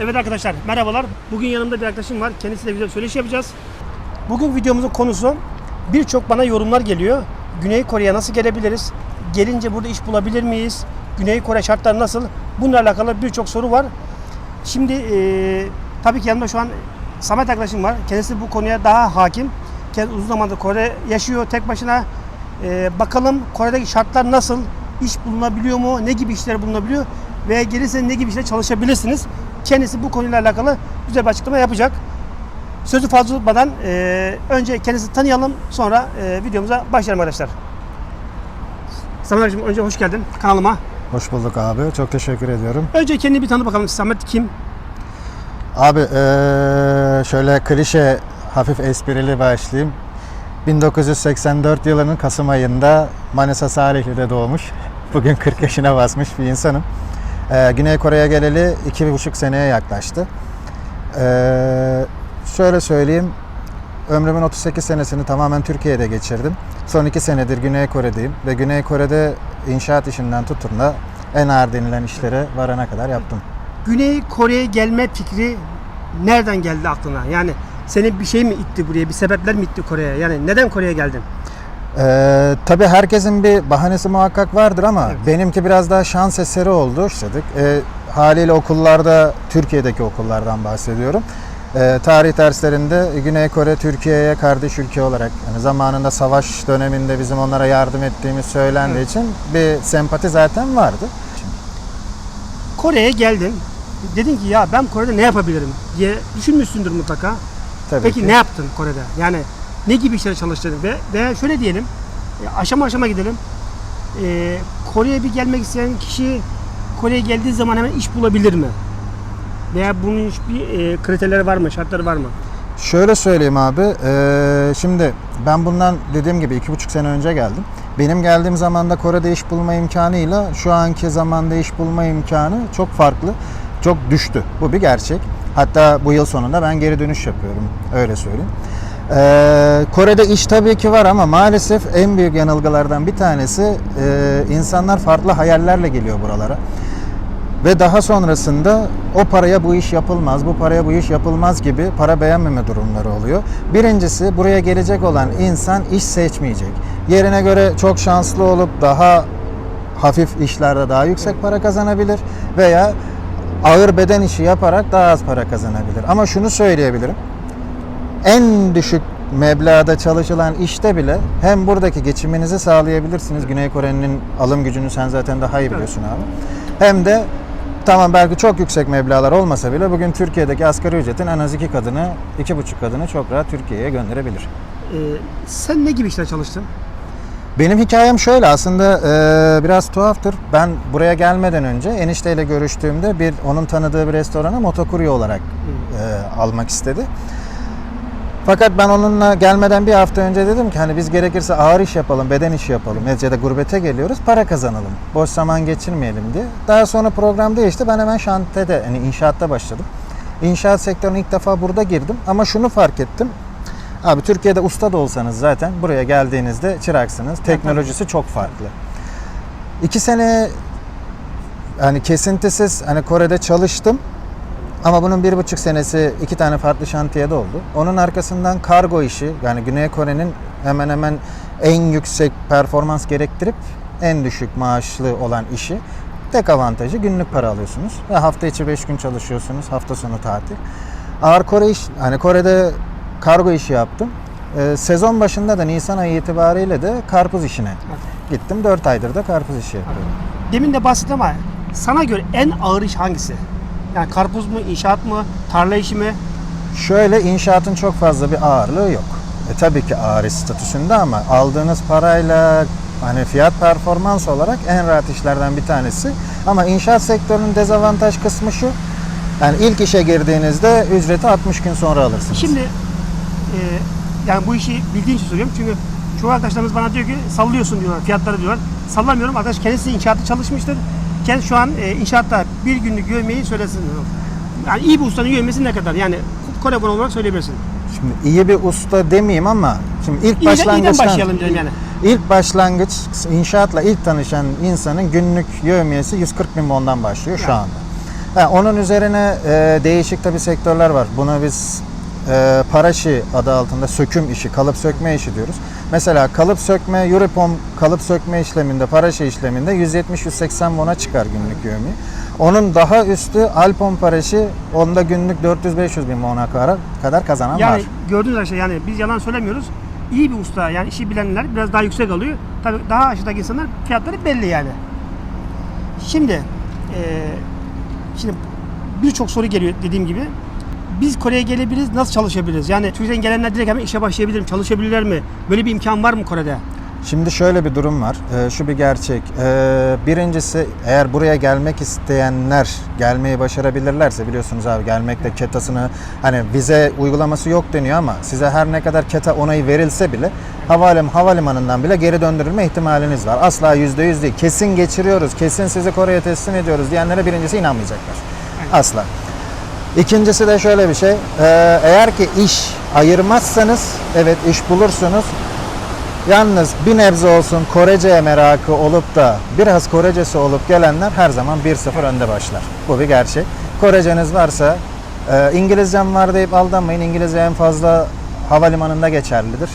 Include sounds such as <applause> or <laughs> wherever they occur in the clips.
Evet arkadaşlar merhabalar. Bugün yanımda bir arkadaşım var. Kendisiyle güzel söyleşi yapacağız. Bugün videomuzun konusu birçok bana yorumlar geliyor. Güney Kore'ye nasıl gelebiliriz? Gelince burada iş bulabilir miyiz? Güney Kore şartları nasıl? Bununla alakalı birçok soru var. Şimdi eee, tabii ki yanımda şu an Samet arkadaşım var. Kendisi bu konuya daha hakim. Kendisi uzun zamandır Kore yaşıyor tek başına. Eee, bakalım Kore'deki şartlar nasıl? İş bulunabiliyor mu? Ne gibi işler bulunabiliyor? Ve gelirse ne gibi işler çalışabilirsiniz? Kendisi bu konuyla alakalı güzel bir açıklama yapacak. Sözü fazla tutmadan eee, önce kendisini tanıyalım. Sonra eee, videomuza başlayalım arkadaşlar. Samet arkadaşım önce hoş geldin kanalıma. Hoş bulduk abi. Çok teşekkür ediyorum. Önce kendini bir tanı bakalım. Samet kim? Abi eee, şöyle klişe hafif esprili başlayayım. 1984 yılının Kasım ayında Manisa Salihli'de doğmuş. Bugün 40 yaşına basmış bir insanım. Eee, Güney Kore'ye geleli 2,5 seneye yaklaştı. Eee, şöyle söyleyeyim. Ömrümün 38 senesini tamamen Türkiye'de geçirdim. Son 2 senedir Güney Kore'deyim. Ve Güney Kore'de inşaat işinden tutun da en ağır denilen işlere varana kadar yaptım. Güney Kore'ye gelme fikri nereden geldi aklına? Yani seni bir şey mi itti buraya? Bir sebepler mi itti Kore'ye? Yani neden Kore'ye geldin? Ee, tabii herkesin bir bahanesi muhakkak vardır ama Evet. benimki biraz daha şans eseri oldu. İşledik. Ee, haliyle okullarda, Türkiye'deki okullardan bahsediyorum. Ee, tarih derslerinde Güney Kore Türkiye'ye kardeş ülke olarak yani zamanında savaş döneminde bizim onlara yardım ettiğimiz söylendiği Evet. için bir sempati zaten vardı. Kore'ye geldin. Dedin ki ya ben Kore'de ne yapabilirim diye düşünmüşsündür mutlaka. Tabii Peki ki. ne yaptın Kore'de? Yani ne gibi işlere çalıştın? Ve, veya şöyle diyelim, e, aşama aşama gidelim. E, Kore'ye bir gelmek isteyen kişi Kore'ye geldiği zaman hemen iş bulabilir mi? Veya bunun bir e, kriterleri var mı, şartları var mı? Şöyle söyleyeyim abi. eee, şimdi ben bundan dediğim gibi iki buçuk sene önce geldim. Benim geldiğim zamanda Kore'de iş bulma imkanıyla şu anki zamanda iş bulma imkanı çok farklı. Çok düştü. Bu bir gerçek. Hatta bu yıl sonunda ben geri dönüş yapıyorum. Öyle söyleyeyim. Eee, Kore'de iş tabii ki var ama maalesef en büyük yanılgılardan bir tanesi eee, insanlar farklı hayallerle geliyor buralara. Ve daha sonrasında o paraya bu iş yapılmaz, bu paraya bu iş yapılmaz gibi para beğenmeme durumları oluyor. Birincisi buraya gelecek olan insan iş seçmeyecek. Yerine göre çok şanslı olup daha hafif işlerde daha yüksek para kazanabilir veya ağır beden işi yaparak daha az para kazanabilir. Ama şunu söyleyebilirim. En düşük meblağda çalışılan işte bile hem buradaki geçiminizi sağlayabilirsiniz. Güney Kore'nin alım gücünü sen zaten daha iyi biliyorsun abi. Hem de tamam belki çok yüksek meblağlar olmasa bile bugün Türkiye'deki asgari ücretin en az iki kadını, iki buçuk kadını çok rahat Türkiye'ye gönderebilir. E, sen ne gibi işler çalıştın? Benim hikayem şöyle aslında e, biraz tuhaftır. Ben buraya gelmeden önce enişteyle görüştüğümde bir onun tanıdığı bir restorana motokurye olarak e, almak istedi. Fakat ben onunla gelmeden bir hafta önce dedim ki hani biz gerekirse ağır iş yapalım, beden işi yapalım. Neticede gurbete geliyoruz, para kazanalım. Boş zaman geçirmeyelim diye. Daha sonra program değişti. Ben hemen şantede, hani inşaatta başladım. İnşaat sektörüne ilk defa burada girdim. Ama şunu fark ettim. Abi Türkiye'de usta da olsanız zaten buraya geldiğinizde çıraksınız. Teknolojisi çok farklı. İki sene hani kesintisiz hani Kore'de çalıştım. Ama bunun bir buçuk senesi iki tane farklı şantiyede oldu. Onun arkasından kargo işi yani Güney Kore'nin hemen hemen en yüksek performans gerektirip en düşük maaşlı olan işi. Tek avantajı günlük para alıyorsunuz ve hafta içi 5 gün çalışıyorsunuz, hafta sonu tatil. Ağır Kore iş, hani Kore'de kargo işi yaptım. Ee, sezon başında da Nisan ayı itibariyle de karpuz işine gittim. 4 aydır da karpuz işi yapıyorum. Demin de bahsettim ama sana göre en ağır iş hangisi? Yani karpuz mu, inşaat mı, tarla işi mi? Şöyle inşaatın çok fazla bir ağırlığı yok. E, tabii ki ağır statüsünde ama aldığınız parayla hani fiyat performans olarak en rahat işlerden bir tanesi. Ama inşaat sektörünün dezavantaj kısmı şu. Yani ilk işe girdiğinizde ücreti 60 gün sonra alırsınız. Şimdi e, yani bu işi bildiğin için söylüyorum çünkü çoğu arkadaşlarımız bana diyor ki sallıyorsun diyorlar fiyatları diyorlar. Sallamıyorum arkadaş kendisi inşaatta çalışmıştır. Kendisi şu an e, inşaatta bir günlük yövmeyi söylesin. Yani iyi bir ustanın yövmesi ne kadar? Yani Kore bunu olarak söyleyebilirsin. Şimdi iyi bir usta demeyeyim ama şimdi ilk İyiden, başlangıçtan başlayalım diyorum yani. ilk başlangıç inşaatla ilk tanışan insanın günlük yövmiyesi 140 bin won'dan başlıyor şu Yani. anda. Ha, onun üzerine e, değişik tabii sektörler var. Buna biz e, para işi adı altında söküm işi, kalıp sökme işi diyoruz. Mesela kalıp sökme, Euripom kalıp sökme işleminde, para işi işleminde 170-180 won'a çıkar günlük yövmi. Onun daha üstü Alpon paraşı, onda günlük 400-500 bin won'a kadar, kazanan Yani var. gördüğünüz arkadaşlar yani biz yalan söylemiyoruz. İyi bir usta yani işi bilenler biraz daha yüksek alıyor. Tabii daha aşağıdaki insanlar fiyatları belli yani. Şimdi eee, şimdi birçok soru geliyor dediğim gibi. Biz Kore'ye gelebiliriz, nasıl çalışabiliriz? Yani Türkiye'den gelenler direkt hemen işe başlayabilir mi? Çalışabilirler mi? Böyle bir imkan var mı Kore'de? Şimdi şöyle bir durum var. Ee, şu bir gerçek. Ee, birincisi eğer buraya gelmek isteyenler gelmeyi başarabilirlerse biliyorsunuz abi gelmekte ketasını hani vize uygulaması yok deniyor ama size her ne kadar keta onayı verilse bile havalim havalimanından bile geri döndürülme ihtimaliniz var. Asla yüzde yüz değil. Kesin geçiriyoruz, kesin sizi Kore'ye teslim ediyoruz diyenlere birincisi inanmayacaklar. Asla. İkincisi de şöyle bir şey. Ee, eğer ki iş ayırmazsanız evet iş bulursunuz. Yalnız bir nebze olsun Korece'ye merakı olup da biraz Korecesi olup gelenler her zaman 1-0 önde başlar. Bu bir gerçek. Koreceniz varsa e, İngilizcem var deyip aldanmayın. İngilizce en fazla havalimanında geçerlidir.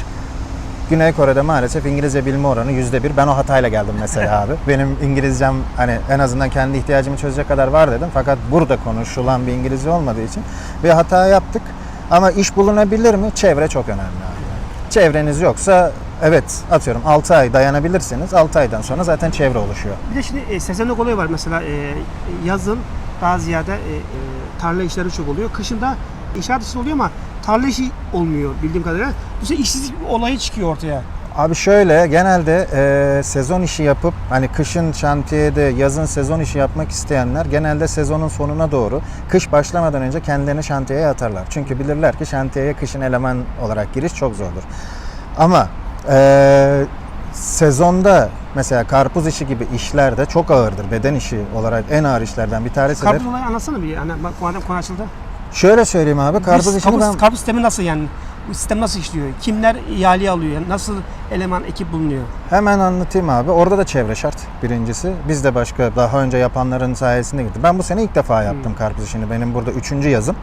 Güney Kore'de maalesef İngilizce bilme oranı yüzde bir. Ben o hatayla geldim mesela <laughs> abi. Benim İngilizcem hani en azından kendi ihtiyacımı çözecek kadar var dedim. Fakat burada konuşulan bir İngilizce olmadığı için bir hata yaptık. Ama iş bulunabilir mi? Çevre çok önemli abi. Çevreniz yoksa evet atıyorum 6 ay dayanabilirsiniz. 6 aydan sonra zaten çevre oluşuyor. Bir de şimdi e, sezonluk olayı var mesela e, yazın daha ziyade e, e, tarla işleri çok oluyor. Kışın da inşaat işi oluyor ama tarla işi olmuyor bildiğim kadarıyla. Bu sefer işsizlik olayı çıkıyor ortaya. Abi şöyle genelde e, sezon işi yapıp hani kışın şantiyede yazın sezon işi yapmak isteyenler genelde sezonun sonuna doğru kış başlamadan önce kendilerini şantiyeye atarlar. Çünkü bilirler ki şantiyeye kışın eleman olarak giriş çok zordur. Ama e, sezonda mesela karpuz işi gibi işlerde çok ağırdır. Beden işi olarak en ağır işlerden bir tanesidir. Karpuz olayı anlatsana bir. Yani bak madem konu açıldı. Şöyle söyleyeyim abi karpuz işini karpuz, ben... karpuz sistemi nasıl yani? Bu sistem nasıl işliyor? Kimler ihaleye alıyor? Nasıl eleman ekip bulunuyor? Hemen anlatayım abi. Orada da çevre şart birincisi. Biz de başka daha önce yapanların sayesinde gittik. Ben bu sene ilk defa yaptım karpuz işini. Benim burada üçüncü yazım.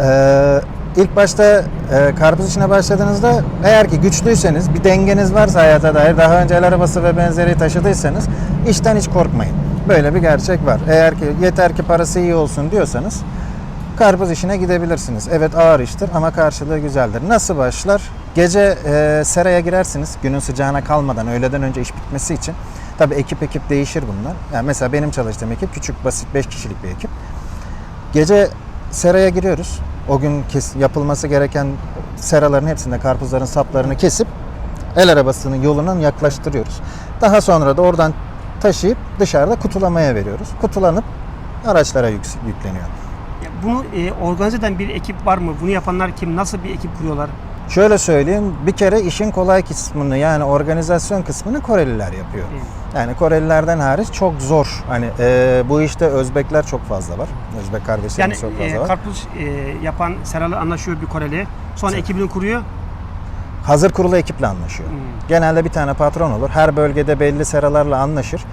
Ee, ilk başta e, karpuz işine başladığınızda eğer ki güçlüyseniz, bir dengeniz varsa hayata dair daha önce el arabası ve benzeri taşıdıysanız işten hiç korkmayın. Böyle bir gerçek var. Eğer ki yeter ki parası iyi olsun diyorsanız karpuz işine gidebilirsiniz. Evet ağır iştir ama karşılığı güzeldir. Nasıl başlar? Gece e, seraya girersiniz günün sıcağına kalmadan öğleden önce iş bitmesi için. Tabii ekip ekip değişir bunlar. Yani mesela benim çalıştığım ekip küçük basit 5 kişilik bir ekip. Gece seraya giriyoruz. O gün kes, yapılması gereken seraların hepsinde karpuzların saplarını kesip el arabasının yolundan yaklaştırıyoruz. Daha sonra da oradan taşıyıp dışarıda kutulamaya veriyoruz. Kutulanıp araçlara yük- yükleniyor. Bunu e, organize eden bir ekip var mı? Bunu yapanlar kim? Nasıl bir ekip kuruyorlar? Şöyle söyleyeyim, bir kere işin kolay kısmını yani organizasyon kısmını Koreliler yapıyor. Yani Korelilerden hariç çok zor. Hani e, bu işte Özbekler çok fazla var. Özbek Yani kardeşlerimiz çok fazla e, var. karpuz e, yapan Seralı anlaşıyor bir Koreli. Sonra ekibini kuruyor. Hazır kurulu ekiple anlaşıyor. Hmm. Genelde bir tane patron olur. Her bölgede belli seralarla anlaşır.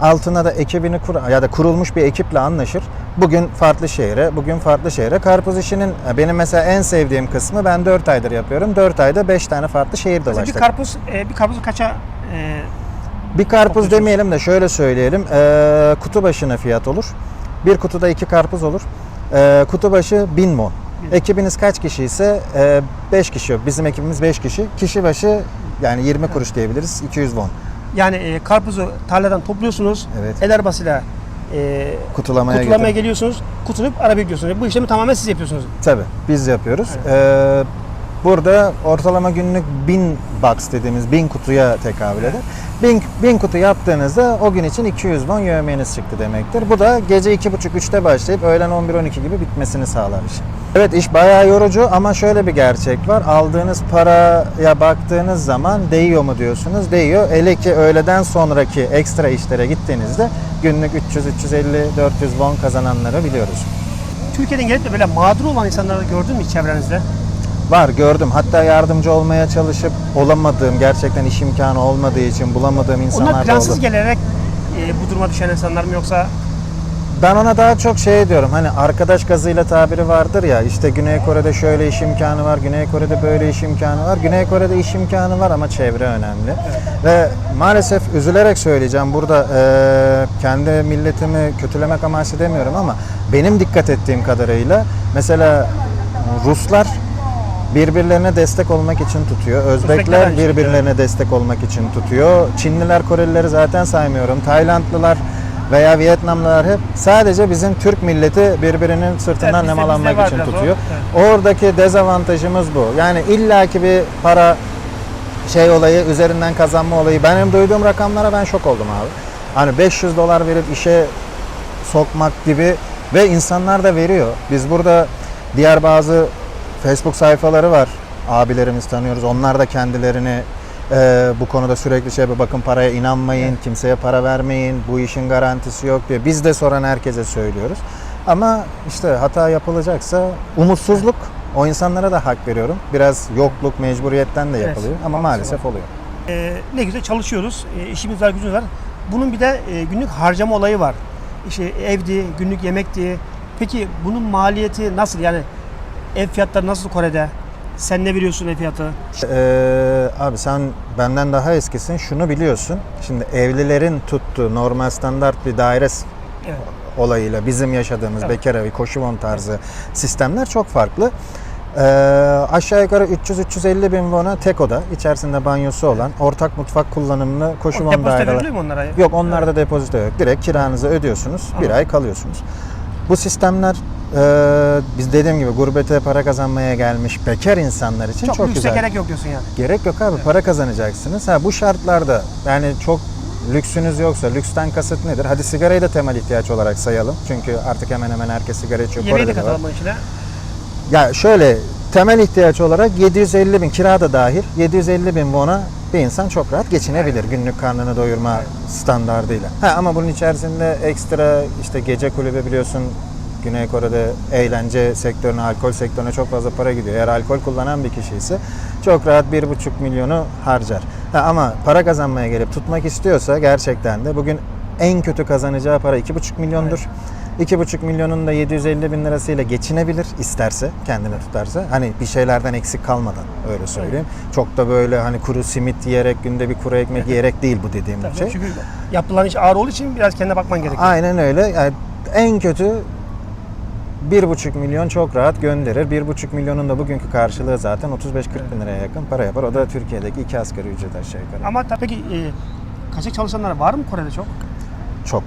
Altına da ekibini kur ya da kurulmuş bir ekiple anlaşır. Bugün farklı şehre, bugün farklı şehre. Karpuz işinin benim mesela en sevdiğim kısmı ben 4 aydır yapıyorum. 4 ayda 5 tane farklı şehir Mesela bir dolaştık. karpuz e, bir karpuzu kaça e, Bir karpuz demeyelim de şöyle söyleyelim. Kutu başına fiyat olur. Bir kutuda iki karpuz olur. Kutu başı 1000 won. Ekibiniz kaç kişi ise 5 kişi. Bizim ekibimiz 5 kişi. Kişi başı yani 20 kuruş diyebiliriz. 200 won. yani e, karpuzu tarladan topluyorsunuz. Evet. El arabasıyla e, Kutulamaya, kutulamaya geliyorsunuz. Kutulayıp arabaya gidiyorsunuz. Bu işlemi tamamen siz yapıyorsunuz. Tabii biz yapıyoruz. Ee, burada ortalama günlük 1000 box dediğimiz 1000 kutuya tekabül eder. 1000, 1000 kutu yaptığınızda o gün için 200 won yövmeniz çıktı demektir. Bu da gece 2.30-3'te başlayıp öğlen 11-12 gibi bitmesini sağlar işin. Evet iş bayağı yorucu ama şöyle bir gerçek var. Aldığınız paraya baktığınız zaman değiyor mu diyorsunuz? Değiyor. Hele ki öğleden sonraki ekstra işlere gittiğinizde günlük 300, 350, 400 won kazananları biliyoruz. Türkiye'den gelip de böyle mağdur olan insanları gördün mü çevrenizde? Var gördüm. Hatta yardımcı olmaya çalışıp olamadığım, gerçekten iş imkanı olmadığı için bulamadığım insanlar Onlar da plansız oldu. gelerek e, bu duruma düşen insanlar mı yoksa Ben ona daha çok şey diyorum hani arkadaş gazıyla tabiri vardır ya işte Güney Kore'de şöyle iş imkanı var, Güney Kore'de böyle iş imkanı var. Güney Kore'de iş imkanı var ama çevre önemli. Ve maalesef üzülerek söyleyeceğim burada eee, kendi milletimi kötülemek amaçlı demiyorum ama benim dikkat ettiğim kadarıyla mesela Ruslar birbirlerine destek olmak için tutuyor. Özbekler birbirlerine destek olmak için tutuyor. Çinliler, Korelileri zaten saymıyorum. Taylandlılar veya Vietnamlılar hep sadece bizim Türk milleti birbirinin sırtından Evet, nemalanmak için biraz o. tutuyor. Oradaki dezavantajımız bu. Yani illaki bir para şey olayı, üzerinden kazanma olayı. Benim duyduğum rakamlara ben şok oldum abi. Hani 500 dolar verip işe sokmak gibi ve insanlar da veriyor. Biz burada diğer bazı Facebook sayfaları var. Abilerimiz tanıyoruz. Onlar da kendilerini e, bu konuda sürekli şey yapıyor. Bakın paraya inanmayın, kimseye para vermeyin, bu işin garantisi yok diye. Biz de soran herkese söylüyoruz. Ama işte hata yapılacaksa umutsuzluk o insanlara da hak veriyorum. Biraz yokluk, mecburiyetten de Evet, yapılıyor ama haklısın. maalesef oluyor. Ee, ne güzel çalışıyoruz. Ee, işimiz var, gücümüz var. Bunun bir de e, günlük harcama olayı var. İşte evdi, günlük yemekti. Peki bunun maliyeti nasıl? Yani ev fiyatları nasıl Kore'de? Sen ne veriyorsun ev fiyatı? Ee, abi sen benden daha eskisin. Şunu biliyorsun. Şimdi evlilerin tuttuğu normal standart bir daire Evet. olayıyla bizim yaşadığımız Evet. bekar evi, koşuvon tarzı sistemler çok farklı. Ee, aşağı yukarı 300-350 bin won'a tek oda, içerisinde banyosu olan, ortak mutfak kullanımlı koşuvon depozito daireler. veriliyor mu onlara? Yok onlarda depozito yok. Direkt kiranızı ödüyorsunuz. Bir Anladım. ay kalıyorsunuz. Bu sistemler e, biz dediğim gibi gurbete para kazanmaya gelmiş bekar insanlar için Çok, çok, lükse güzel. gerek yok diyorsun yani. Gerek yok abi para kazanacaksınız. Ha bu şartlarda yani çok lüksünüz yoksa lüksten kasıt nedir? Hadi sigarayı da temel ihtiyaç olarak sayalım. Çünkü artık hemen hemen herkes sigara içiyor. Yemeği de katalım içine. Ya şöyle temel ihtiyaç olarak 750 bin kira da dahil 750 bin won'a bir insan çok rahat geçinebilir günlük karnını doyurma standardıyla. Ha, ama bunun içerisinde ekstra işte gece kulübü biliyorsun Güney Kore'de eğlence sektörüne, alkol sektörüne çok fazla para gidiyor. Eğer alkol kullanan bir kişi ise çok rahat 1,5 milyonu harcar. Ha, ama para kazanmaya gelip tutmak istiyorsa gerçekten de bugün en kötü kazanacağı para 2,5 milyondur. 2,5 milyonun da 750 bin lirasıyla geçinebilir isterse kendini tutarsa. Hani bir şeylerden eksik kalmadan öyle söyleyeyim. Çok da böyle hani kuru simit yiyerek günde bir kuru ekmek yiyerek değil bu dediğim Tabii, şey. Çünkü yapılan iş ağır olduğu için biraz kendine bakman gerekiyor. Aynen öyle. Yani en kötü 1,5 milyon çok rahat gönderir. 1,5 milyonun da bugünkü karşılığı zaten 35-40 bin liraya yakın para yapar. O da Türkiye'deki iki asgari ücret aşağı yukarı. Ama tabii peki e, kaçak çalışanlar var mı Kore'de çok? Çok.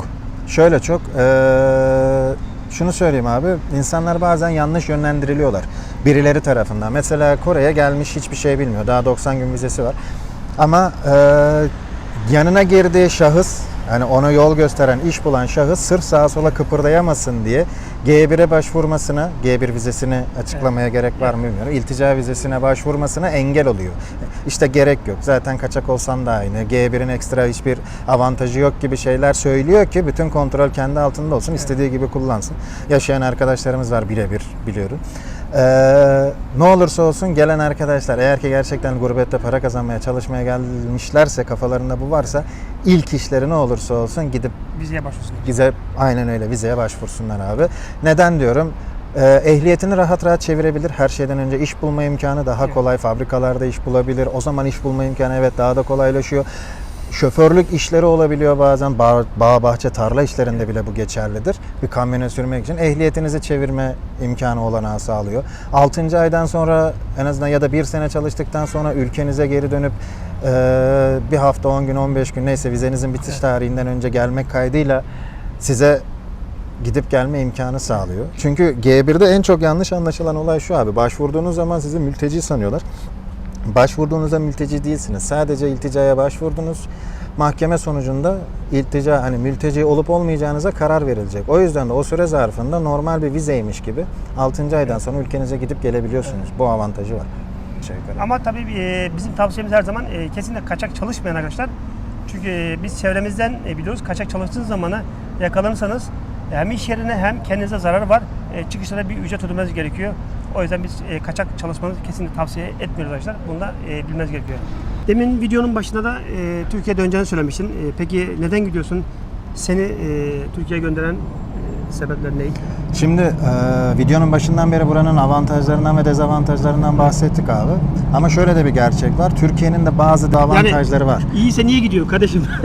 Şöyle çok. eee, şunu söyleyeyim abi. insanlar bazen yanlış yönlendiriliyorlar. Birileri tarafından. Mesela Kore'ye gelmiş hiçbir şey bilmiyor. Daha 90 gün vizesi var. Ama eee, yanına girdiği şahıs yani ona yol gösteren, iş bulan şahıs sırf sağa sola kıpırdayamasın diye G1'e başvurmasına, G1 vizesini açıklamaya gerek var mı bilmiyorum. İltica vizesine başvurmasına engel oluyor. İşte gerek yok. Zaten kaçak olsan da aynı. G1'in ekstra hiçbir avantajı yok gibi şeyler söylüyor ki bütün kontrol kendi altında olsun. istediği gibi kullansın. Yaşayan arkadaşlarımız var birebir biliyorum. Ee, ne olursa olsun gelen arkadaşlar eğer ki gerçekten gurbette para kazanmaya çalışmaya gelmişlerse kafalarında bu varsa ilk işleri ne olursa olsun gidip Vizeye başvursun. vize aynen öyle vizeye başvursunlar abi. Neden diyorum? Ee, ehliyetini rahat rahat çevirebilir. Her şeyden önce iş bulma imkanı daha kolay. Fabrikalarda iş bulabilir. O zaman iş bulma imkanı evet daha da kolaylaşıyor. Şoförlük işleri olabiliyor bazen. Bağ, bağ, bahçe, tarla işlerinde bile bu geçerlidir. Bir kamyonu sürmek için ehliyetinizi çevirme imkanı olanağı sağlıyor. 6. aydan sonra en azından ya da bir sene çalıştıktan sonra ülkenize geri dönüp eee, bir hafta, 10 gün, 15 gün neyse vizenizin bitiş tarihinden önce gelmek kaydıyla size gidip gelme imkanı sağlıyor. Çünkü G1'de en çok yanlış anlaşılan olay şu abi. Başvurduğunuz zaman sizi mülteci sanıyorlar. Başvurduğunuzda mülteci değilsiniz. Sadece ilticaya başvurdunuz. Mahkeme sonucunda iltica hani mülteci olup olmayacağınıza karar verilecek. O yüzden de o süre zarfında normal bir vizeymiş gibi 6. aydan sonra ülkenize gidip gelebiliyorsunuz. Bu avantajı var. Yukarı. Ama tabii e, bizim tavsiyemiz her zaman e, kesinlikle kaçak çalışmayan arkadaşlar. Çünkü e, biz çevremizden biliyoruz kaçak çalıştığınız zamanı yakalanırsanız hem iş yerine hem kendinize zararı var. Çıkışta da bir ücret ödemeniz gerekiyor. O yüzden biz e, kaçak çalışmanızı kesinlikle tavsiye etmiyoruz arkadaşlar. Bunu da e, bilmeniz gerekiyor. Demin videonun başında da e, Türkiye'ye döneceğini söylemiştin. E, peki neden gidiyorsun? Seni e, Türkiye'ye gönderen sebepler ne? Şimdi e, videonun başından beri buranın avantajlarından ve dezavantajlarından bahsettik abi. Ama şöyle de bir gerçek var. Türkiye'nin de bazı avantajları var. İyiyse niye gidiyor kardeşim? <laughs>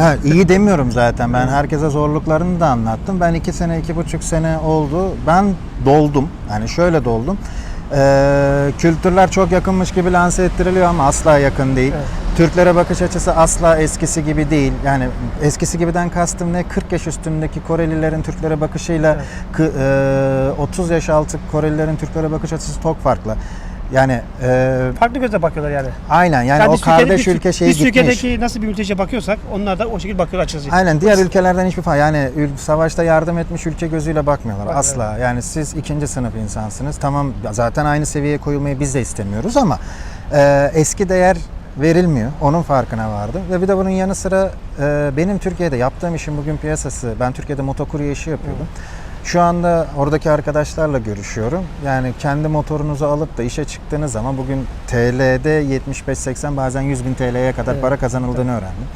Evet, iyi demiyorum zaten. Ben herkese zorluklarını da anlattım. Ben iki sene, iki buçuk sene oldu. Ben doldum. Yani şöyle doldum. Ee, kültürler çok yakınmış gibi lanse ettiriliyor ama asla yakın değil. Evet. Türklere bakış açısı asla eskisi gibi değil. Yani eskisi gibiden kastım ne? 40 yaş üstündeki Korelilerin Türklere bakışıyla kı- e, 30 yaş altı Korelilerin Türklere bakış açısı çok farklı. Yani e, Farklı gözle bakıyorlar yani. aynen yani, o biz Türkiye'de- kardeş biz- ülke şeyi Biz gitmiş. Türkiye'deki nasıl bir mülteciye bakıyorsak onlar da o şekilde bakıyor açıkçası. Aynen diğer ülkelerden hiçbir fark yani savaşta yardım etmiş ülke gözüyle bakmıyorlar Bakmıyor. asla. Yani siz ikinci sınıf insansınız. Tamam zaten aynı seviyeye koyulmayı biz de istemiyoruz ama e, eski değer verilmiyor. Onun farkına vardım. Ve bir de bunun yanı sıra e, benim Türkiye'de yaptığım işin bugün piyasası. Ben Türkiye'de motokurye işi yapıyordum. Şu anda oradaki arkadaşlarla görüşüyorum. Yani kendi motorunuzu alıp da işe çıktığınız zaman bugün TL'de 75-80 bazen 100 bin TL'ye kadar Evet. para kazanıldığını öğrendim.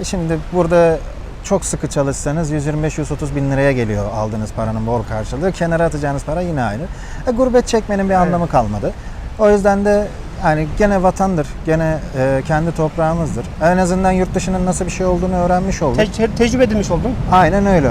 E şimdi burada çok sıkı çalışsanız 125-130 bin liraya geliyor aldığınız paranın bor karşılığı. Kenara atacağınız para yine aynı. E, gurbet çekmenin bir Evet. anlamı kalmadı. O yüzden de yani gene vatandır, gene e, kendi toprağımızdır. En azından yurt dışının nasıl bir şey olduğunu öğrenmiş olduk. Te- te- tecrübe edilmiş oldum. Aynen öyle.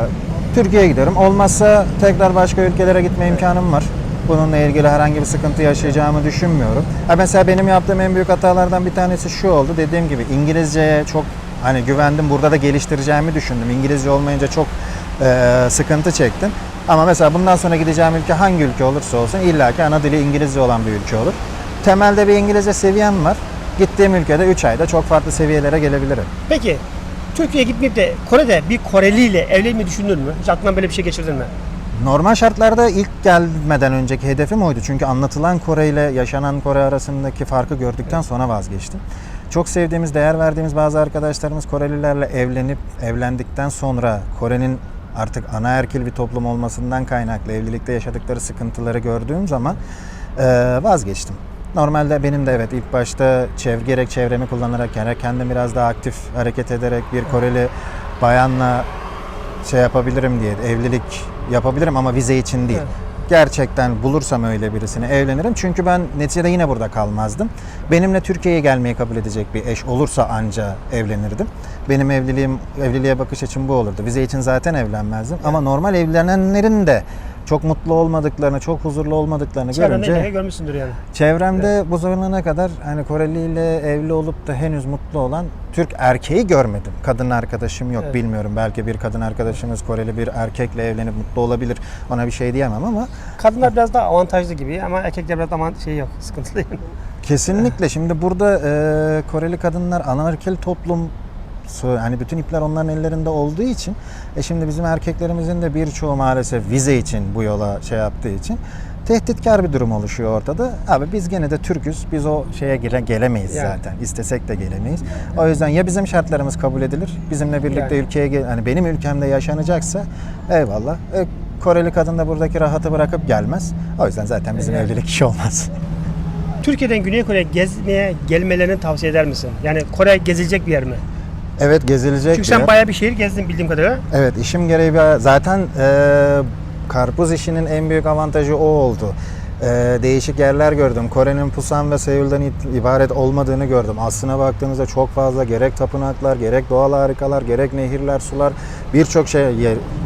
Türkiye'ye gidiyorum. Olmazsa tekrar başka ülkelere gitme imkanım var. Bununla ilgili herhangi bir sıkıntı yaşayacağımı düşünmüyorum. Ha mesela benim yaptığım en büyük hatalardan bir tanesi şu oldu. Dediğim gibi İngilizceye çok hani güvendim. Burada da geliştireceğimi düşündüm. İngilizce olmayınca çok e, sıkıntı çektim. Ama mesela bundan sonra gideceğim ülke hangi ülke olursa olsun illaki ana dili İngilizce olan bir ülke olur. Temelde bir İngilizce seviyem var. Gittiğim ülkede 3 ayda çok farklı seviyelere gelebilirim. Peki Türkiye'ye gitmeyip de Kore'de bir Koreli ile evlenmeyi düşündün mü? Hiç aklından böyle bir şey geçirdin mi? Normal şartlarda ilk gelmeden önceki hedefim oydu. Çünkü anlatılan Kore ile yaşanan Kore arasındaki farkı gördükten sonra vazgeçtim. Çok sevdiğimiz, değer verdiğimiz bazı arkadaşlarımız Korelilerle evlenip evlendikten sonra Kore'nin artık anaerkil bir toplum olmasından kaynaklı evlilikte yaşadıkları sıkıntıları gördüğüm zaman vazgeçtim. Normalde benim de evet ilk başta çev gerek çevremi kullanarak gerek kendim biraz daha aktif hareket ederek bir Koreli bayanla şey yapabilirim diye evlilik yapabilirim ama vize için değil. Evet. Gerçekten bulursam öyle birisini evlenirim. Çünkü ben neticede yine burada kalmazdım. Benimle Türkiye'ye gelmeyi kabul edecek bir eş olursa anca evlenirdim. Benim evliliğim evliliğe bakış açım bu olurdu. Vize için zaten evlenmezdim. Ama normal evlenenlerin de çok mutlu olmadıklarını, çok huzurlu olmadıklarını Çevrende görünce ne görmüşsündür yani. Çevremde bu zamana kadar hani Koreli ile evli olup da henüz mutlu olan Türk erkeği görmedim. Kadın arkadaşım yok Evet. bilmiyorum. Belki bir kadın arkadaşımız Koreli bir erkekle evlenip mutlu olabilir. Ona bir şey diyemem ama Kadınlar biraz daha avantajlı gibi ama erkekler biraz aman şey yok, <laughs> sıkıntılı yani. kesinlikle şimdi burada e, Koreli kadınlar anarkil toplum hani bütün ipler onların ellerinde olduğu için e şimdi bizim erkeklerimizin de birçoğu maalesef vize için bu yola şey yaptığı için tehditkar bir durum oluşuyor ortada. Abi biz gene de Türk'üz. Biz o şeye gele- gelemeyiz Yani. zaten. İstesek de gelemeyiz. O yüzden ya bizim şartlarımız kabul edilir. Bizimle birlikte Yani. ülkeye gel hani benim ülkemde yaşanacaksa eyvallah. E, Koreli kadın da buradaki rahatı bırakıp gelmez. O yüzden zaten bizim Yani. evlilik işi olmaz. Türkiye'den Güney Kore'ye gezmeye gelmelerini tavsiye eder misin? Yani Kore gezilecek bir yer mi? Evet gezilecek Çünkü bir yer. sen bayağı bir şehir gezdin bildiğim kadarıyla. Evet işim gereği bir- zaten e, karpuz işinin en büyük avantajı o oldu. E, değişik yerler gördüm. Kore'nin Pusan ve Seul'den ibaret olmadığını gördüm. Aslına baktığımızda çok fazla gerek tapınaklar, gerek doğal harikalar, gerek nehirler, sular birçok şey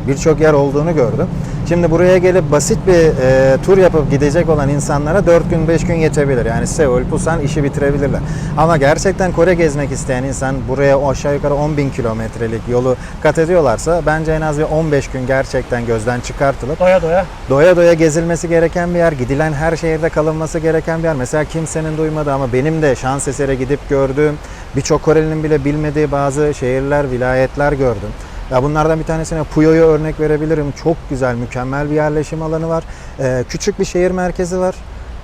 birçok yer olduğunu gördüm. Şimdi buraya gelip basit bir e, tur yapıp gidecek olan insanlara 4 gün 5 gün yetebilir. Yani Seul, Pusan işi bitirebilirler. Ama gerçekten Kore gezmek isteyen insan buraya aşağı yukarı 10 bin kilometrelik yolu kat ediyorlarsa bence en az bir 15 gün gerçekten gözden çıkartılıp Doya doya. doya doya gezilmesi gereken bir yer, gidilen her şehirde kalınması gereken bir yer. Mesela kimsenin duymadığı ama benim de şans eseri gidip gördüğüm, birçok Korelinin bile bilmediği bazı şehirler, vilayetler gördüm. Ya bunlardan bir tanesine Puyo'yu örnek verebilirim. Çok güzel, mükemmel bir yerleşim alanı var. Ee, küçük bir şehir merkezi var.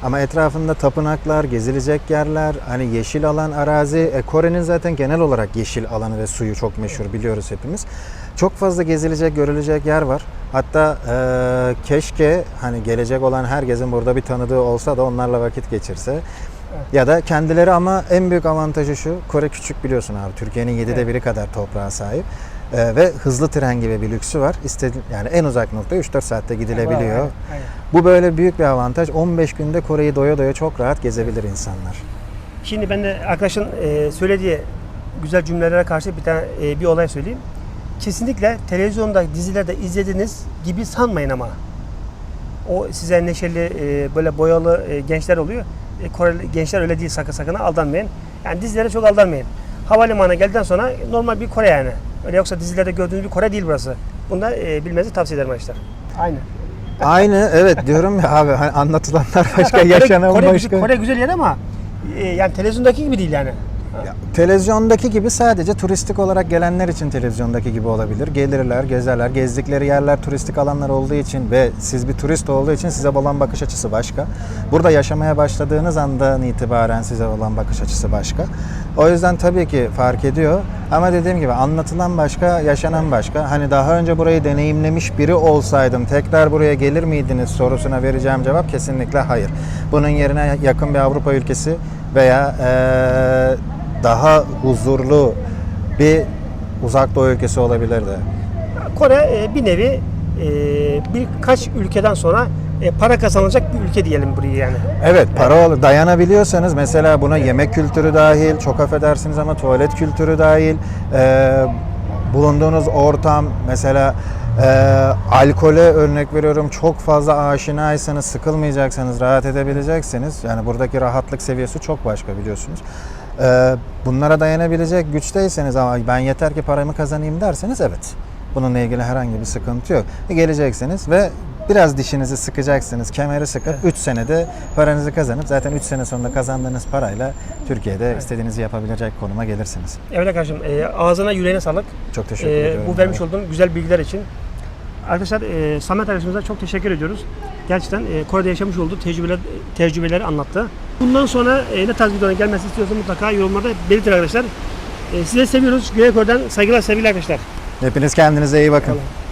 Ama etrafında tapınaklar, gezilecek yerler, hani yeşil alan, arazi. E, Kore'nin zaten genel olarak yeşil alanı ve suyu çok meşhur biliyoruz hepimiz. Çok fazla gezilecek, görülecek yer var. Hatta e, keşke hani gelecek olan herkesin burada bir tanıdığı olsa da onlarla vakit geçirse. Ya da kendileri ama en büyük avantajı şu, Kore küçük biliyorsun abi. Türkiye'nin 7'de Evet. biri kadar toprağa sahip. E, ve hızlı tren gibi bir lüksü var. İstedi, yani en uzak nokta 3-4 saatte gidilebiliyor. Aynen, aynen. Bu böyle büyük bir avantaj. 15 günde Kore'yi doya doya çok rahat gezebilir insanlar. Şimdi ben de arkadaşın e, söylediği güzel cümlelere karşı bir tane e, bir olay söyleyeyim. Kesinlikle televizyonda dizilerde izlediğiniz gibi sanmayın ama. O size neşeli e, böyle boyalı e, gençler oluyor. E, Koreli gençler öyle değil sakın sakın aldanmayın. Yani dizilere çok aldanmayın. Havalimanına geldikten sonra normal bir Kore yani. Öyle yoksa dizilerde gördüğünüz bir Kore değil burası. Bunu da e, bilmenizi tavsiye ederim arkadaşlar. Aynen. Aynı evet diyorum ya abi hani anlatılanlar başka <laughs> yaşanan Kore, başka. Kore güzel yer ama e, yani televizyondaki gibi değil yani. Ya, televizyondaki gibi sadece turistik olarak gelenler için televizyondaki gibi olabilir. Gelirler, gezerler. Gezdikleri yerler turistik alanlar olduğu için ve siz bir turist olduğu için size olan bakış açısı başka. Burada yaşamaya başladığınız andan itibaren size olan bakış açısı başka. O yüzden tabii ki fark ediyor. Ama dediğim gibi anlatılan başka, yaşanan başka. Hani daha önce burayı deneyimlemiş biri olsaydım tekrar buraya gelir miydiniz sorusuna vereceğim cevap kesinlikle hayır. Bunun yerine yakın bir Avrupa ülkesi veya eee daha huzurlu bir uzak doğu ülkesi olabilirdi. Kore e, bir nevi e, birkaç ülkeden sonra e, para kazanacak bir ülke diyelim burayı yani. Evet para ol- dayanabiliyorsanız mesela buna yemek kültürü dahil, çok affedersiniz ama tuvalet kültürü dahil, bulunduğunuz ortam mesela e, alkole örnek veriyorum çok fazla aşinaysanız sıkılmayacaksanız rahat edebileceksiniz. Yani buradaki rahatlık seviyesi çok başka biliyorsunuz. E, bunlara dayanabilecek güçteyseniz ama ben yeter ki paramı kazanayım derseniz evet. Bununla ilgili herhangi bir sıkıntı yok. E, Geleceksiniz ve biraz dişinizi sıkacaksınız, kemeri sıkıp 3 senede paranızı kazanıp zaten 3 sene sonunda kazandığınız parayla Türkiye'de istediğinizi yapabilecek konuma gelirsiniz. Evet arkadaşım e, ağzına yüreğine sağlık. Çok teşekkür E, ediyorum. bu vermiş olduğun güzel bilgiler için. Arkadaşlar e, Samet arkadaşımıza çok teşekkür ediyoruz. Gerçekten e, Kore'de yaşamış olduğu tecrübeler, tecrübeleri anlattı. Bundan sonra e, ne tarz videoların gelmesi istiyorsanız mutlaka yorumlarda belirtin arkadaşlar. E, size seviyoruz. Güney Kore'den saygılar sevgiler arkadaşlar. Hepiniz kendinize iyi bakın. Eyvallah.